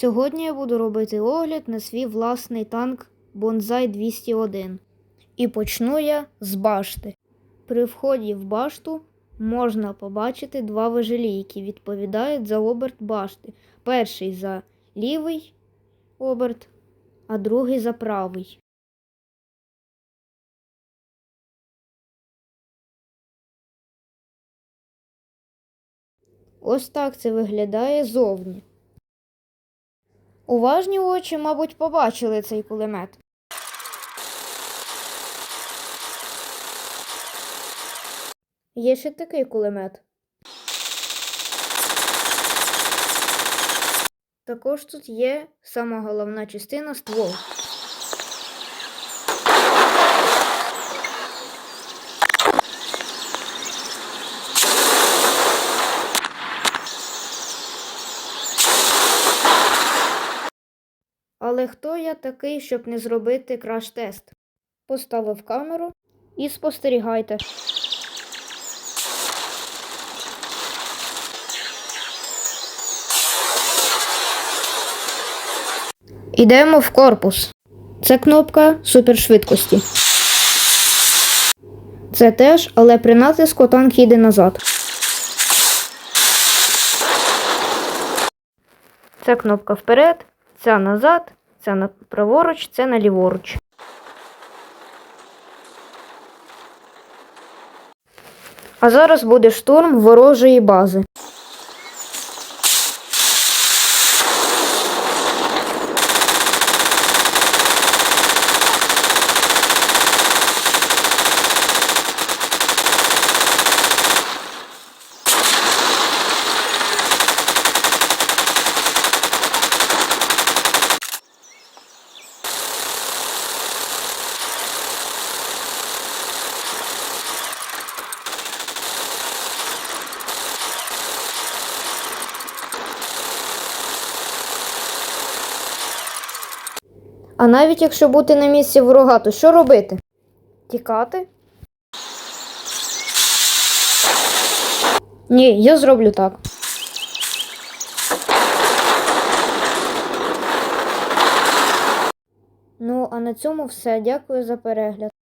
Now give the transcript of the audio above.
Сьогодні я буду робити огляд на свій власний танк Бонзай 201. І почну я з башти. При вході в башту можна побачити два важелі, які відповідають за оберт башти. Перший за лівий оберт, а другий за правий. Ось так це виглядає зовні. Уважні очі, мабуть, побачили цей кулемет. Є ще такий кулемет. Також тут є сама головна частина ствол. Але хто я такий, щоб не зробити краш-тест? Поставив камеру і спостерігайте. Ідемо в корпус. Це кнопка супершвидкості. Це теж, але при натиску танк їде назад. Це кнопка вперед, ця назад, ця на праворуч, це на ліворуч. А зараз буде штурм ворожої бази. А навіть якщо бути на місці ворога, то що робити? Тікати? Ні, я зроблю так. Ну, а на цьому все. Дякую за перегляд.